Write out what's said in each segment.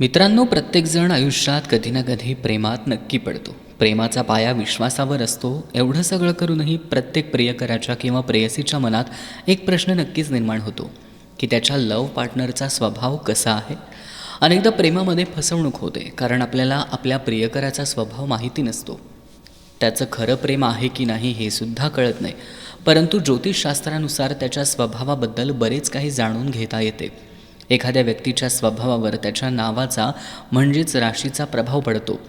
मित्रांनो प्रत्येकजण आयुष्यात कधी ना कधी प्रेमात नक्की पडतो. प्रेमाचा पाया विश्वासावर असतो. एवढं सगळं करूनही प्रत्येक प्रियकराच्या किंवा प्रेयसीच्या मनात एक प्रश्न नक्कीच निर्माण होतो की त्याच्या लव पार्टनरचा स्वभाव कसा आहे? अनेकदा प्रेमामध्ये फसवणूक होते कारण आपल्याला आपल्या प्रियकराचा स्वभाव माहिती नसतो. त्याचं खरं प्रेम आहे की नाही हे सुद्धा कळत नाही. परंतु ज्योतिषशास्त्रानुसार त्याच्या स्वभावाबद्दल बरेच काही जाणून घेता येते. एखाद्या व्यक्तीच्या स्वभावावर त्याच्या नावाचा म्हणजेच राशीचा प्रभाव पडतो.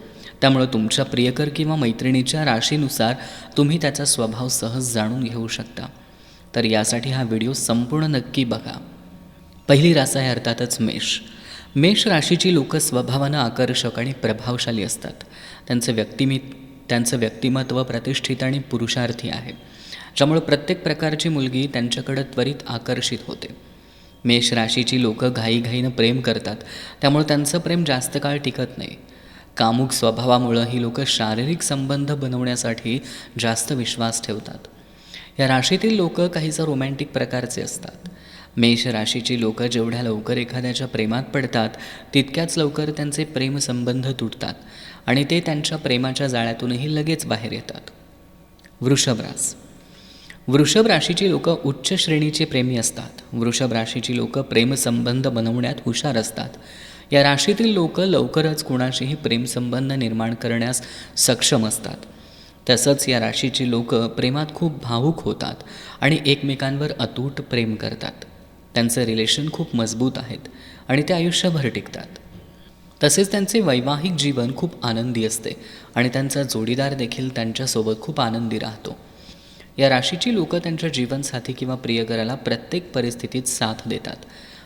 त्यामुळं तुमच्या प्रियकर किंवा मैत्रिणीच्या राशीनुसार तुम्ही त्याचा स्वभाव सहज जाणून घेऊ शकता. तर यासाठी हा व्हिडिओ संपूर्ण नक्की बघा. पहिली रास आहे अर्थातच मेष. मेष राशीची लोक स्वभावानं आकर्षक आणि प्रभावशाली असतात. त्यांचं व्यक्तिमी त्यांचं व्यक्तिमत्व प्रतिष्ठित आणि पुरुषार्थी आहे. ज्यामुळे प्रत्येक प्रकारची मुलगी त्यांच्याकडं त्वरित आकर्षित होते. मेष राशीची लोकं घाईघाईनं प्रेम करतात. त्यामुळे त्यांचं प्रेम जास्त काळ टिकत नाही. कामुक स्वभावामुळं ही लोकं शारीरिक संबंध बनवण्यासाठी जास्त विश्वास ठेवतात. या राशीतील लोक काहीसा रोमॅन्टिक प्रकारचे असतात. मेष राशीची लोकं जेवढ्या लवकर एखाद्याच्या प्रेमात पडतात तितक्याच लवकर त्यांचे प्रेमसंबंध तुटतात आणि ते त्यांच्या प्रेमाच्या जाळ्यातूनही लगेच बाहेर येतात. वृषभरास वृषभ राशीची लोकं उच्च श्रेणीचे प्रेमी असतात. वृषभ राशीची लोक प्रेमसंबंध बनवण्यात हुशार असतात. या राशीतील लोक लवकरच कुणाशीही प्रेमसंबंध निर्माण करण्यास सक्षम असतात. तसंच या राशीची लोकं प्रेमात खूप भावूक होतात आणि एकमेकांवर अतूट प्रेम करतात. त्यांचं रिलेशन खूप मजबूत आहेत आणि ते आयुष्यभर टिकतात. तसेच त्यांचे वैवाहिक जीवन खूप आनंदी असते आणि त्यांचा जोडीदार देखील त्यांच्यासोबत खूप आनंदी राहतो. या राशीची लोकं त्यांच्या जीवनसाथी किंवा प्रियकराला प्रत्येक परिस्थितीत साथ देतात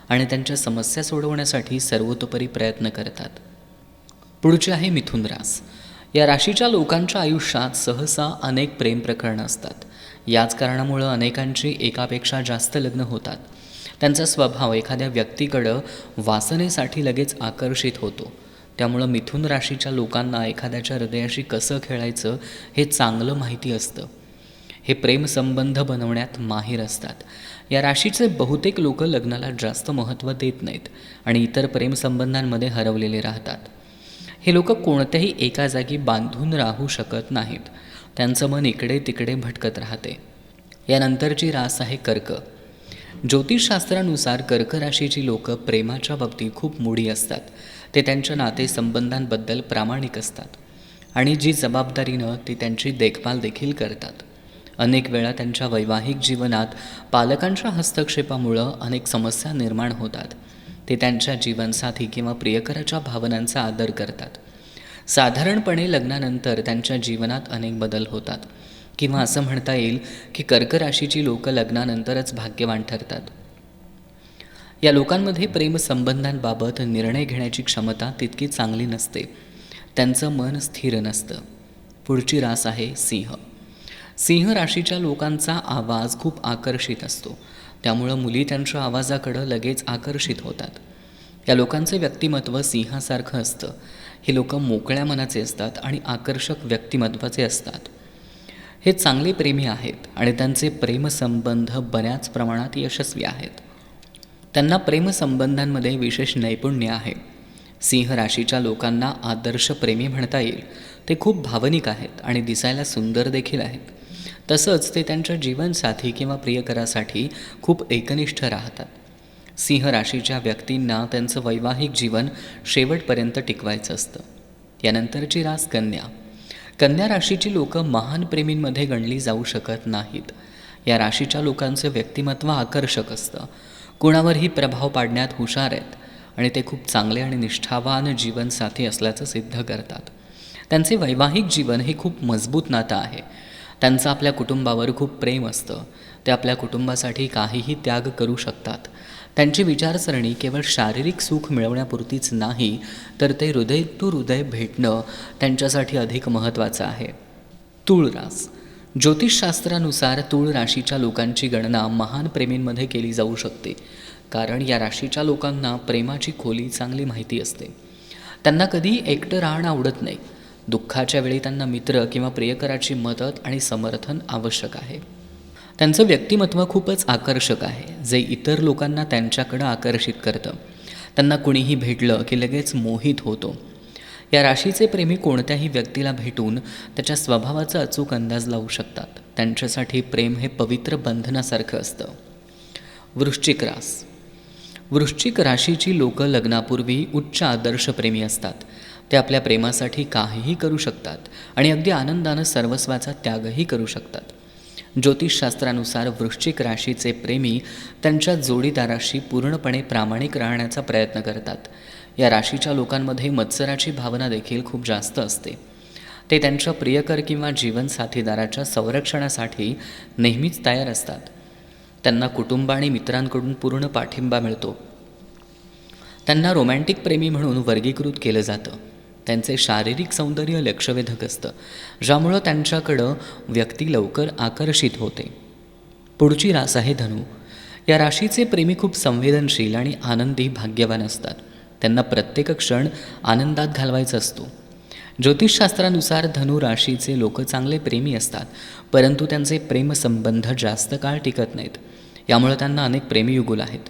आणि त्यांच्या समस्या सोडवण्यासाठी सर्वतोपरी प्रयत्न करतात. पुढचे आहे मिथुन रास. या राशीच्या लोकांच्या आयुष्यात सहसा अनेक प्रेम प्रकरणं असतात. याच कारणामुळं अनेकांची एकापेक्षा जास्त लग्न होतात. त्यांचा स्वभाव एखाद्या व्यक्तीकडं वासनेसाठी लगेच आकर्षित होतो. त्यामुळं मिथुन राशीच्या लोकांना एखाद्याच्या हृदयाशी कसं खेळायचं हे चांगलं माहिती असतं. हे प्रेमसंबंध बनवण्यात माहीर असतात. या राशीचे बहुतेक लोक लग्नाला जास्त महत्त्व देत नाहीत आणि इतर प्रेमसंबंधांमध्ये हरवलेले राहतात. हे लोक कोणत्याही एका जागी बांधून राहू शकत नाहीत. त्यांचं मन इकडे तिकडे भटकत राहते. यानंतरची रास आहे कर्क. ज्योतिषशास्त्रानुसार कर्क राशीची लोक प्रेमाच्या बाबतीत खूप मुडी असतात. ते त्यांच्या नातेसंबंधांबद्दल प्रामाणिक असतात आणि जी जबाबदारीनं ते त्यांची देखभाल देखील करतात. अनेक वेळा त्यांच्या वैवाहिक जीवनात पालकांच्या हस्तक्षेपामुळं अनेक समस्या निर्माण होतात. ते त्यांच्या जीवनसाथी किंवा प्रियकराच्या भावनांचा आदर करतात. साधारणपणे लग्नानंतर त्यांच्या जीवनात अनेक बदल होतात. किंवा असं म्हणता येईल की कर्क राशीची लोकं लग्नानंतरच भाग्यवान ठरतात. या लोकांमध्ये प्रेमसंबंधांबाबत निर्णय घेण्याची क्षमता तितकी चांगली नसते. त्यांचं मन स्थिर नसतं. पुढची रास आहे सिंह. सिंह राशीच्या लोकांचा आवाज खूप आकर्षित असतो. त्यामुळं मुली त्यांच्या आवाजाकडं लगेच आकर्षित होतात. या लोकांचे व्यक्तिमत्व सिंहासारखं असतं. हे लोक मोकळ्या मनाचे असतात आणि आकर्षक व्यक्तिमत्वाचे असतात. हे चांगले प्रेमी आहेत आणि त्यांचे प्रेमसंबंध बऱ्याच प्रमाणात यशस्वी आहेत. त्यांना प्रेमसंबंधांमध्ये विशेष नैपुण्य आहे. सिंह राशीच्या लोकांना आदर्श प्रेमी म्हणता येईल. ते खूप भावनिक आहेत आणि दिसायला सुंदर देखील आहेत. तसंच ते त्यांच्या जीवनसाथी किंवा प्रियकरासाठी खूप एकनिष्ठ राहतात. सिंह राशीच्या व्यक्तींना त्यांचं वैवाहिक जीवन शेवटपर्यंत टिकवायचं असतं. यानंतरची रास कन्या. कन्या राशीची लोकं महान प्रेमींमध्ये गणली जाऊ शकत नाहीत. या राशीच्या लोकांचं व्यक्तिमत्व आकर्षक असतं. कुणावरही प्रभाव पाडण्यात हुशार आहेत आणि ते खूप चांगले आणि निष्ठावान जीवनसाथी असल्याचं सिद्ध करतात. त्यांचे वैवाहिक जीवन हे खूप मजबूत नातं आहे. त्यांचं आपल्या कुटुंबावर खूप प्रेम असतं. ते आपल्या कुटुंबासाठी काहीही त्याग करू शकतात. त्यांची विचारसरणी केवळ शारीरिक सुख मिळवण्यापुरतीच नाही तर ते हृदय टू हृदय भेटणं त्यांच्यासाठी अधिक महत्त्वाचं आहे. तूळ रास ज्योतिषशास्त्रानुसार तूळ राशीच्या लोकांची गणना महान प्रेमींमध्ये केली जाऊ शकते कारण या राशीच्या लोकांना प्रेमाची खोली चांगली माहिती असते. त्यांना कधी एकटं राहणं आवडत नाही. दुःखाच्या वेळी त्यांना मित्र किंवा प्रियकराची मदत आणि समर्थन आवश्यक आहे. त्यांचं व्यक्तिमत्व खूपच आकर्षक आहे जे इतर लोकांना त्यांच्याकडं आकर्षित करतं. त्यांना कुणीही भेटलं की लगेच मोहित होतो. या राशीचे प्रेमी कोणत्याही व्यक्तीला भेटून त्याच्या स्वभावाचा अचूक अंदाज लावू शकतात. त्यांच्यासाठी प्रेम हे पवित्र बंधनासारखं असतं. वृश्चिक रास. वृश्चिक राशीची लोकं लग्नापूर्वी उच्च आदर्शप्रेमी असतात. ते आपल्या प्रेमासाठी काहीही करू शकतात आणि अगदी आनंदानं सर्वस्वाचा त्यागही करू शकतात. ज्योतिषशास्त्रानुसार वृश्चिक राशीचे प्रेमी त्यांच्या जोडीदाराशी पूर्णपणे प्रामाणिक राहण्याचा प्रयत्न करतात. या राशीच्या लोकांमध्ये मत्सराची भावना देखील खूप जास्त असते. ते त्यांच्या प्रियकर किंवा जीवनसाथीदाराच्या संरक्षणासाठी नेहमीच तयार असतात. त्यांना कुटुंब आणि मित्रांकडून पूर्ण पाठिंबा मिळतो. त्यांना रोमॅन्टिक प्रेमी म्हणून वर्गीकृत केलं जातं. त्यांचे शारीरिक सौंदर्य लक्षवेधक असतं ज्यामुळं त्यांच्याकडं व्यक्ती लवकर आकर्षित होते. पुढची रास आहे धनु या राशीचे प्रेमी खूप संवेदनशील आणि आनंदी भाग्यवान असतात. त्यांना प्रत्येक क्षण आनंदात घालवायचा असतो. ज्योतिषशास्त्रानुसार धनु राशीचे लोक चांगले प्रेमी असतात परंतु त्यांचे प्रेमसंबंध जास्त काळ टिकत नाहीत. यामुळे त्यांना अनेक प्रेमीयुगुल आहेत.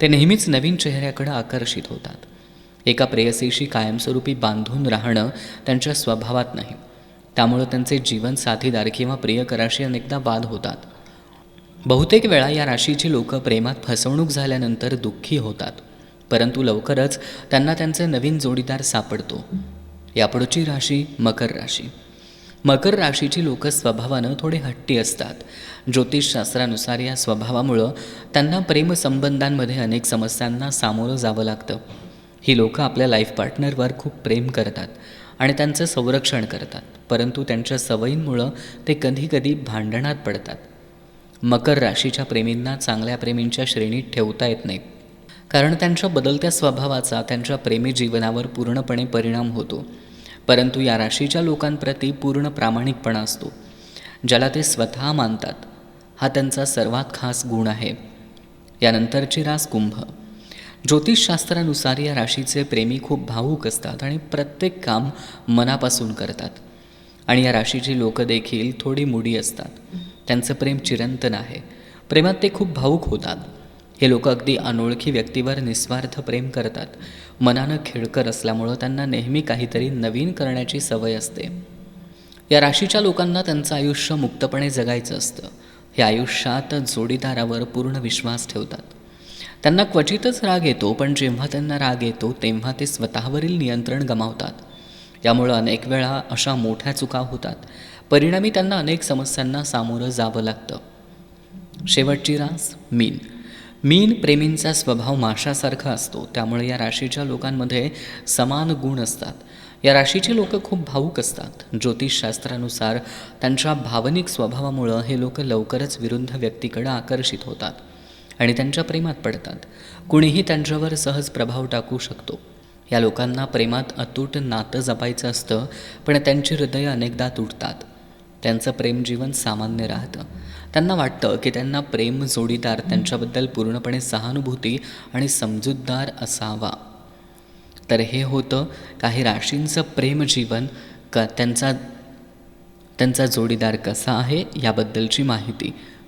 ते नेहमीच नवीन चेहऱ्याकडे आकर्षित होतात. एका प्रेयसीशी कायमस्वरूपी बांधून राहणं त्यांच्या स्वभावात नाही. त्यामुळं त्यांचे जीवन साथीदार किंवा प्रियकराशी अनेकदा वाद होतात. बहुतेक वेळा या राशीची लोक प्रेमात फसवणूक झाल्यानंतर दुःखी होतात. परंतु लवकरच त्यांना त्यांचे नवीन जोडीदार सापडतो. यापुढची राशी मकर राशी. मकर राशीची लोक स्वभावानं थोडे हट्टी असतात. ज्योतिषशास्त्रानुसार या स्वभावामुळं त्यांना प्रेमसंबंधांमध्ये अनेक समस्यांना सामोरं जावं लागतं. ही लोकं आपल्या लाईफ पार्टनरवर खूप प्रेम करतात आणि त्यांचं संरक्षण करतात. परंतु त्यांच्या सवयींमुळं ते कधीकधी भांडणात पडतात. मकर राशीच्या प्रेमींना चांगल्या प्रेमींच्या श्रेणीत ठेवता येत नाहीत. कारण त्यांच्या बदलत्या स्वभावाचा त्यांच्या प्रेमी जीवनावर पूर्णपणे परिणाम होतो. परंतु या राशीच्या लोकांप्रती पूर्ण प्रामाणिकपणा असतो. ज्याला ते स्वतः मानतात. हा त्यांचा सर्वात खास गुण आहे. यानंतरची रास कुंभ. ज्योतिषशास्त्रानुसार या राशीचे प्रेमी खूप भावूक असतात आणि प्रत्येक काम मनापासून करतात. आणि या राशीची लोकं देखील थोडी मुडी असतात. त्यांचं प्रेम चिरंतन आहे. प्रेमात ते खूप भावूक होतात. हे लोक अगदी अनोळखी व्यक्तीवर निस्वार्थ प्रेम करतात. मनानं खेळकर असल्यामुळं त्यांना नेहमी काहीतरी नवीन करण्याची सवय असते. या राशीच्या लोकांना त्यांचं आयुष्य मुक्तपणे जगायचं असतं. हे आयुष्यात जोडीदारावर पूर्ण विश्वास ठेवतात. त्यांना क्वचितच राग येतो पण जेव्हा त्यांना राग येतो तेव्हा ते स्वतःवरील नियंत्रण गमावतात. यामुळं अनेक वेळा अशा मोठ्या चुका होतात. परिणामी त्यांना अनेक समस्यांना सामोरं जावं लागतं. शेवटची रास मीन. मीन प्रेमींचा स्वभाव माशासारखा असतो. त्यामुळे या राशीच्या लोकांमध्ये समान गुण असतात. या राशीचे लोक खूप भावूक असतात. ज्योतिषशास्त्रानुसार त्यांच्या भावनिक स्वभावामुळं हे लोक लवकरच विरुद्ध व्यक्तीकडे आकर्षित होतात. आणि त्यांच्या प्रेमात पडतात. कुणीही त्यांच्यावर सहज प्रभाव टाकू शकतो. या लोकांना प्रेमात अतूट नातं जपायचं असतं पण त्यांची हृदय अनेकदा तुटतात. त्यांचं प्रेमजीवन सामान्य राहतं. त्यांना वाटतं की त्यांना प्रेम जोडीदार त्यांच्याबद्दल पूर्णपणे सहानुभूती आणि समजूतदार असावा. तर हे होतं काही राशींचं प्रेमजीवन क त्यांचा त्यांचा जोडीदार कसा आहे याबद्दलची माहिती.